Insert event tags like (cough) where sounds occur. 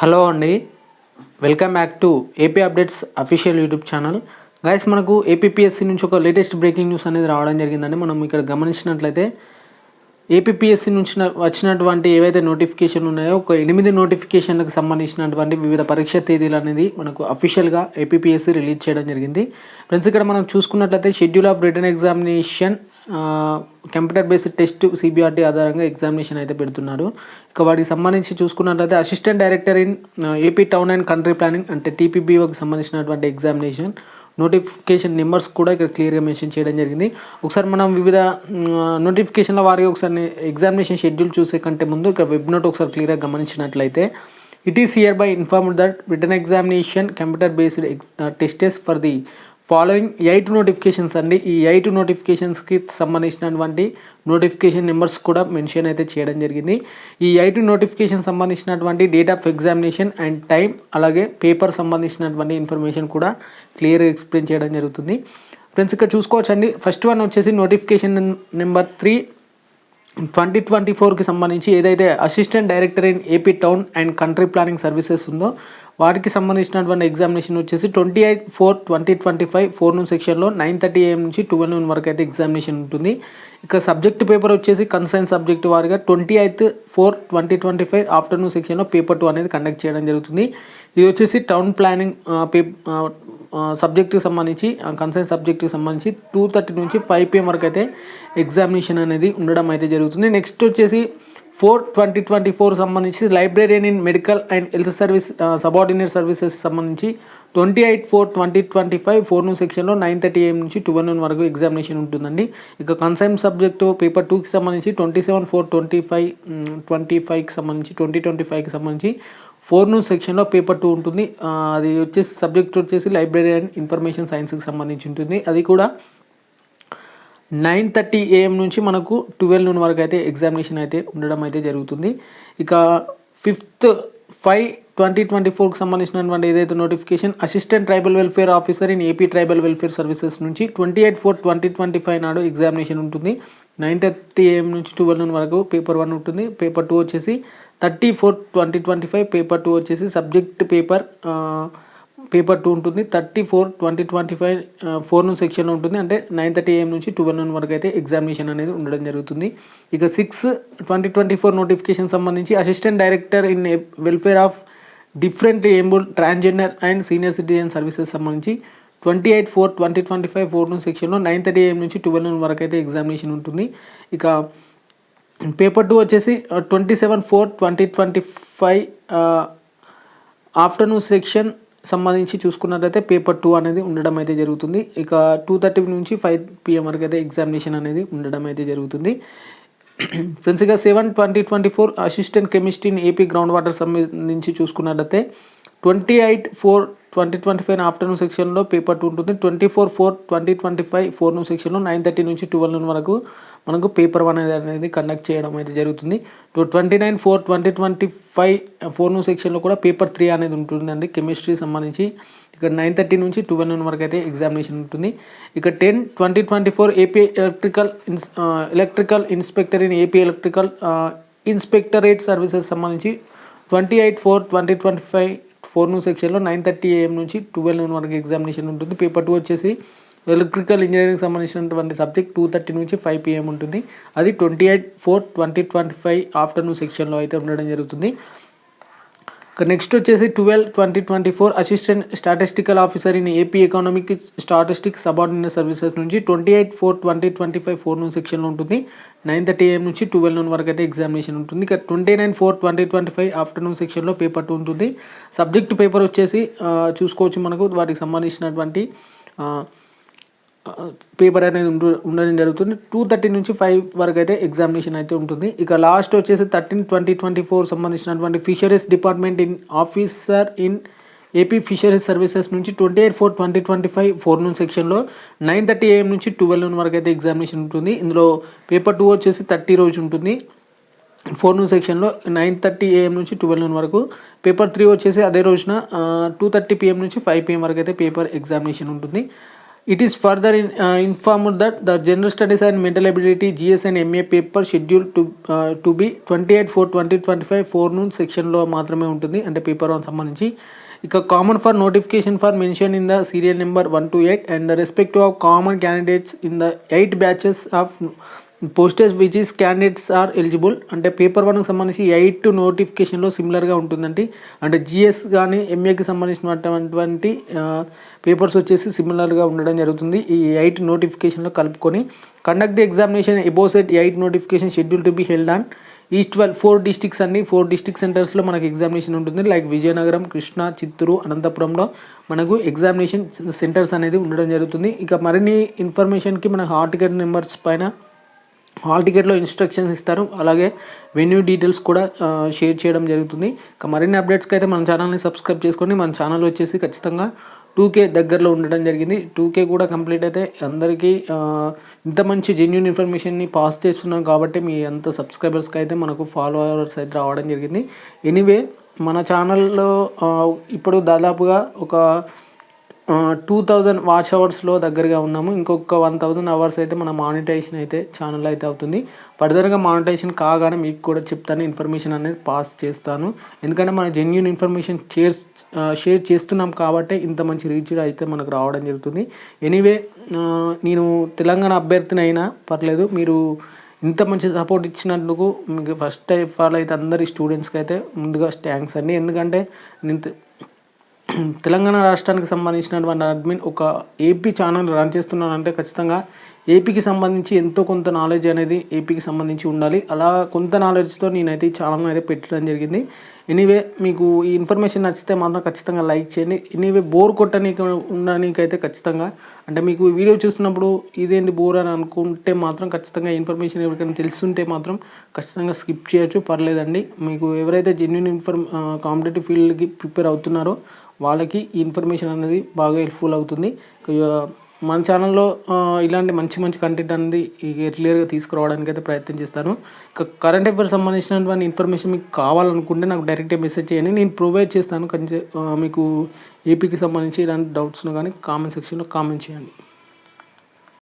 Hello అండి. Welcome back to AP updates official YouTube channel. Guys మనకు APPSC నుంచి ఒక లేటెస్ట్ బ్రేకింగ్ న్యూస్ అనేది రావడం జరిగిందండి. మనం ఇక్కడ గమనించినట్లయితే ఏపీపీఎస్సీ నుంచి వచ్చినటువంటి ఏవైతే నోటిఫికేషన్ ఉన్నాయో ఒక ఎనిమిది నోటిఫికేషన్లకు సంబంధించినటువంటి వివిధ పరీక్ష తేదీలు అనేది మనకు అఫీషియల్గా ఏపీపీఎస్సీ రిలీజ్ చేయడం జరిగింది. ఫ్రెండ్స్ ఇక్కడ మనం చూసుకున్నట్లయితే schedule of written examination computer based test CBRT ఆధారంగా ఎగ్జామినేషన్ అయితే పెడుతున్నారు. ఇక వాటికి సంబంధించి చూసుకున్నట్లయితే assistant director in AP town and country planning అంటే టీపీబీఓకి సంబంధించినటువంటి ఎగ్జామినేషన్ నోటిఫికేషన్ నెంబర్స్ కూడా ఇక్కడ క్లియర్గా మెన్షన్ చేయడం జరిగింది. ఒకసారి మనం వివిధ నోటిఫికేషన్ల వారికి ఒకసారి ఎగ్జామినేషన్ షెడ్యూల్ చూసే కంటే ముందు ఇక్కడ వెబ్ నోట్ ఒకసారి క్లియర్గా గమనించినట్లయితే it is hereby informed that written examination computer based ex tests for the following eight notifications అండి. ఈ ఎయిట్ నోటిఫికేషన్స్కి సంబంధించినటువంటి నోటిఫికేషన్ నెంబర్స్ కూడా మెన్షన్ అయితే చేయడం జరిగింది. ఈ ఎయిట్ నోటిఫికేషన్ సంబంధించినటువంటి date of examination and time అలాగే పేపర్ సంబంధించినటువంటి ఇన్ఫర్మేషన్ కూడా క్లియర్గా ఎక్స్ప్లెయిన్ చేయడం జరుగుతుంది. ఫ్రెండ్స్ ఇక్కడ చూసుకోవచ్చండి. ఫస్ట్ వన్ వచ్చేసి notification number three twenty twenty ఫోర్కి సంబంధించి ఏదైతే assistant director in AP town and country planning services ఉందో వాటికి సంబంధించినటువంటి ఎగ్జామినేషన్ వచ్చేసి twenty eight four twenty twenty five forenoon సెక్షన్లో నైన్ థర్టీ ఏఎం నుంచి ట్వెల్వ్ నూన్ వరకు అయితే ఎగ్జామినేషన్ ఉంటుంది. ఇక సబ్జెక్ట్ పేపర్ వచ్చేసి కన్సైన్ సబ్జెక్ట్ వారిగా twenty eighth four twenty twenty five afternoon సెక్షన్లో పేపర్ టూ అనేది కండక్ట్ చేయడం జరుగుతుంది. ఇది వచ్చేసి టౌన్ ప్లానింగ్ పే సబ్జెక్టుకి సంబంధించి కన్సైన్ సబ్జెక్టుకి సంబంధించి టూ థర్టీ నుంచి ఫైవ్ పిఎం వరకు అయితే ఎగ్జామినేషన్ అనేది ఉండడం అయితే జరుగుతుంది. నెక్స్ట్ వచ్చేసి ఫోర్ ట్వంటీ ట్వంటీ ఫోర్ సంబంధించి librarian in medical and health service subordinate services సంబంధించి twenty eight four twenty twenty five four noon సెక్షన్లో నైన్ థర్టీ ఏఎం నుంచి ట్వెల్వ్ నూన్ వరకు ఎగ్జామినేషన్ ఉంటుందండి. ఇక కన్సైన్ సబ్జెక్టు పేపర్ టూకి సంబంధించి twenty seven four twenty five twenty ఫైవ్కి సంబంధించి ట్వంటీ ట్వంటీ ఫైవ్కి సంబంధించి ఫోర్ నూన్ సెక్షన్లో పేపర్ టూ ఉంటుంది. అది వచ్చేసి సబ్జెక్ట్ వచ్చేసి లైబ్రరీ అండ్ ఇన్ఫర్మేషన్ సైన్స్కి సంబంధించి ఉంటుంది. అది కూడా నైన్ థర్టీ ఏఎం నుంచి మనకు ట్వెల్వ్ నూన్ వరకు అయితే ఎగ్జామినేషన్ అయితే ఉండడం అయితే జరుగుతుంది. ఇక ఫిఫ్త్ ఫైవ్ ట్వంటీ ట్వంటీ ఫోర్కి సంబంధించినటువంటి ఏదైతే notification assistant tribal welfare officer in AP tribal welfare services నుంచి twenty eight four twenty twenty five నాడు ఎగ్జామినేషన్ ఉంటుంది. నైన్ థర్టీ ఏఎం నుంచి ట్వెల్వ్ నూన్ వరకు పేపర్ వన్ ఉంటుంది. పేపర్ టూ వచ్చేసి thirty four twenty twenty five paper two వచ్చేసి subject paper paper two ఉంటుంది. Thirty four twenty twenty five forenoon సెక్షన్లో ఉంటుంది. అంటే నైన్ థర్టీ ఏఎం నుంచి ట్వెల్వ్ నూన్ వరకు అయితే ఎగ్జామినేషన్ అనేది ఉండడం జరుగుతుంది. ఇక six twenty twenty four notification సంబంధించి assistant director in welfare of different able transgender and senior citizen services సంబంధించి twenty eight four twenty twenty five forenoon సెక్షన్లో నైన్ థర్టీ ఏఎం నుంచి ట్వెల్వ్ నూన్ వరకు అయితే ఎగ్జామినేషన్ ఉంటుంది. ఇక పేపర్ టూ వచ్చేసి twenty seven four twenty twenty five afternoon section సంబంధించి చూసుకున్నట్లయితే పేపర్ టూ అనేది ఉండడం అయితే జరుగుతుంది. ఇక టూ థర్టీ నుంచి ఫైవ్ పిఎం వరకు అయితే ఎగ్జామినేషన్ అనేది ఉండడం అయితే జరుగుతుంది. (clears throat) ఫ్రెండ్స్ ఇక seven twenty twenty four assistant chemistry AP ground water సంబంధించి చూసుకున్నట్లయితే twenty eight four twenty twenty five afternoon సెక్షన్లో పేపర్ టూ ఉంటుంది. Twenty four four twenty twenty five forenoon సెక్షన్లో నైన్ థర్టీ నుంచి ట్వెల్వ్ వరకు మనకు పేపర్ వన్ అనేది అనేది కండక్ట్ చేయడం అయితే జరుగుతుంది. Two twenty nine four twenty twenty five forenoon సెక్షన్లో కూడా పేపర్ త్రీ అనేది ఉంటుందండి. కెమిస్ట్రీ సంబంధించి ఇక్కడ నైన్ థర్టీ నుంచి ట్వెల్వ్ నూన్ వరకు అయితే ఎగ్జామినేషన్ ఉంటుంది. ఇక ten twenty twenty four AP electrical ins electrical inspector in AP electrical inspectorate services సంబంధించి twenty eight four twenty twenty five forenoon సెక్షన్లో నైన్ థర్టీ ఏఎం నుంచి ట్వెల్వ్ నూన్ వరకు examination ఉంటుంది. పేపర్ టూ వచ్చేసి ఎలక్ట్రికల్ ఇంజనీరింగ్ సంబంధించినటువంటి subject two thirty నుంచి five PM ఉంటుంది. అది twenty eight four twenty twenty five afternoon సెక్షన్లో అయితే ఉండడం జరుగుతుంది. నెక్స్ట్ వచ్చేసి twelve twenty twenty four assistant statistical officer in AP economic statistics subordinate services నుంచి twenty eight four twenty twenty five forenoon సెక్షన్లో ఉంటుంది నైన్ థర్టీ ఏఎం నుంచి twelve noon వరకు అయితే ఎగ్జామినేషన్ ఉంటుంది. ఇక twenty nine four twenty twenty five afternoon సెక్షన్లో paper two ఉంటుంది. సబ్జెక్ట్ పేపర్ వచ్చేసి చూసుకోవచ్చు మనకు. వాటికి సంబంధించినటువంటి పేపర్ అనేది ఉండు ఉండడం జరుగుతుంది. టూ థర్టీ నుంచి ఫైవ్ వరకు అయితే ఎగ్జామినేషన్ అయితే ఉంటుంది. ఇక లాస్ట్ వచ్చేసి థర్టీన్ ట్వంటీ ట్వంటీ ఫోర్ సంబంధించినటువంటి fisheries department in officer in AP fisheries services నుంచి twenty eight four twenty twenty five forenoon సెక్షన్లో నైన్ థర్టీ ఏఎం నుంచి ట్వెల్వ్ నూన్ వరకు అయితే ఎగ్జామినేషన్ ఉంటుంది. ఇందులో పేపర్ టూ వచ్చేసి థర్టీ రోజు ఉంటుంది. ఫోర్ నూన్ సెక్షన్లో నైన్ థర్టీ ఏఎం నుంచి ట్వెల్వ్ నూన్ వరకు. పేపర్ త్రీ వచ్చేసి అదే రోజున టూ థర్టీ పిఎం నుంచి ఫైవ్ పిఎం వరకు అయితే పేపర్ ఎగ్జామినేషన్ ఉంటుంది. It is further in, uh, informed that the General Studies and Mental Ability GS and paper schedule to to be twenty eight four twenty twenty five forenoon సెక్షన్లో మాత్రమే ఉంటుంది. అంటే paper one సంబంధించి. ఇక common for notification for mention in the serial number one to eight and the respective of common candidates in the eight batches of postage which is candidates are eligible అంటే paper వన్కి సంబంధించి eight నోటిఫికేషన్లో సిమిలర్గా ఉంటుందండి. అంటే GS కానీ ఎంఏకి సంబంధించినటువంటి papers వచ్చేసి సిమిలర్గా ఉండడం జరుగుతుంది. ఈ ఎయిట్ నోటిఫికేషన్లో కలుపుకొని conduct the examination ఎబోసెట్ eight notification schedule to be held on east well four districts అన్ని ఫోర్ డిస్టిక్ సెంటర్స్లో మనకు ఎగ్జామినేషన్ ఉంటుంది. లైక్ విజయనగరం కృష్ణా చిత్తూరు అనంతపురంలో మనకు ఎగ్జామినేషన్ సెంటర్స్ అనేది ఉండడం జరుగుతుంది. ఇక మరిన్ని ఇన్ఫర్మేషన్కి మన హార్ట్ టికెట్ నెంబర్స్ పైన హాల్ టికెట్లో ఇన్స్ట్రక్షన్స్ ఇస్తారు. అలాగే వెన్యూ డీటెయిల్స్ కూడా షేర్ చేయడం జరుగుతుంది. ఇక మరిన్ని అప్డేట్స్కి అయితే మన ఛానల్ని సబ్స్క్రైబ్ చేసుకొని మన ఛానల్ వచ్చేసి ఖచ్చితంగా టూకే దగ్గరలో ఉండడం జరిగింది. టూ కే కూడా కంప్లీట్ అయితే అందరికీ ఇంత మంచి జెన్యున్ ఇన్ఫర్మేషన్ని పాస్ చేస్తున్నాం కాబట్టి మీ అంత సబ్స్క్రైబర్స్కి అయితే మనకు ఫాలోవర్స్ అయితే రావడం జరిగింది. ఎనీవే మన ఛానల్లో ఇప్పుడు దాదాపుగా ఒక టూ థౌజండ్ వాచ్ అవర్స్లో దగ్గరగా ఉన్నాము. ఇంకొక వన్ థౌజండ్ అవర్స్ అయితే మన మానిటైజేషన్ అయితే ఛానల్ అయితే అవుతుంది. ఫర్దర్గా మానిటైజేషన్ కాగానే మీకు కూడా చెప్తాను. ఇన్ఫర్మేషన్ అనేది పాస్ చేస్తాను. ఎందుకంటే మన జెన్యున్ ఇన్ఫర్మేషన్ షేర్ షేర్ చేస్తున్నాం కాబట్టి ఇంత మంచి రీచ్ అయితే మనకు రావడం జరుగుతుంది. ఎనీవే నేను తెలంగాణ అభ్యర్థిని అయినా పర్లేదు. మీరు ఇంత మంచి సపోర్ట్ ఇచ్చినందుకు మీకు ఫస్ట్ టైం ఫాలో అయితే అందరి స్టూడెంట్స్కి అయితే ముందుగా థ్యాంక్స్ అండి. ఎందుకంటే నేను తెలంగాణ రాష్ట్రానికి సంబంధించినటువంటి అడ్మిన్ ఒక ఏపీ ఛానల్ రన్ చేస్తున్నానంటే ఖచ్చితంగా ఏపీకి సంబంధించి ఎంతో కొంత నాలెడ్జ్ అనేది ఏపీకి సంబంధించి ఉండాలి. అలా కొంత నాలెడ్జ్తో నేనైతే ఈ ఛానల్ అయితే పెట్టడం జరిగింది. ఎనీవే మీకు ఈ ఇన్ఫర్మేషన్ నచ్చితే మాత్రం ఖచ్చితంగా లైక్ చేయండి. ఎనీవే బోర్ కొట్టనీకి ఉండడానికైతే ఖచ్చితంగా అంటే మీకు ఈ వీడియో చూస్తున్నప్పుడు ఇదేంటి బోర్ అని అనుకుంటే మాత్రం ఖచ్చితంగా ఇన్ఫర్మేషన్ ఎవరికైనా తెలుసుంటే మాత్రం ఖచ్చితంగా స్కిప్ చేయొచ్చు. పర్లేదండి. మీకు ఎవరైతే జెన్యున్ ఇన్ఫర్మ్ కాంపిటేటివ్ ఫీల్డ్కి ప్రిపేర్ అవుతున్నారో వాళ్ళకి ఈ ఇన్ఫర్మేషన్ అనేది బాగా హెల్ప్ఫుల్ అవుతుంది. మన ఛానల్లో ఇలాంటి మంచి మంచి కంటెంట్ అనేది క్లియర్గా తీసుకురావడానికి అయితే ప్రయత్నం చేస్తాను. ఇక కరెంట్ అఫేర్స్ సంబంధించినటువంటి ఇన్ఫర్మేషన్ మీకు కావాలనుకుంటే నాకు డైరెక్ట్గా మెసేజ్ చేయండి. నేను ప్రొవైడ్ చేస్తాను. కొంచెం మీకు ఏపీకి సంబంధించి ఇలాంటి డౌట్స్ను కానీ కామెంట్ సెక్షన్లో కామెంట్ చేయండి.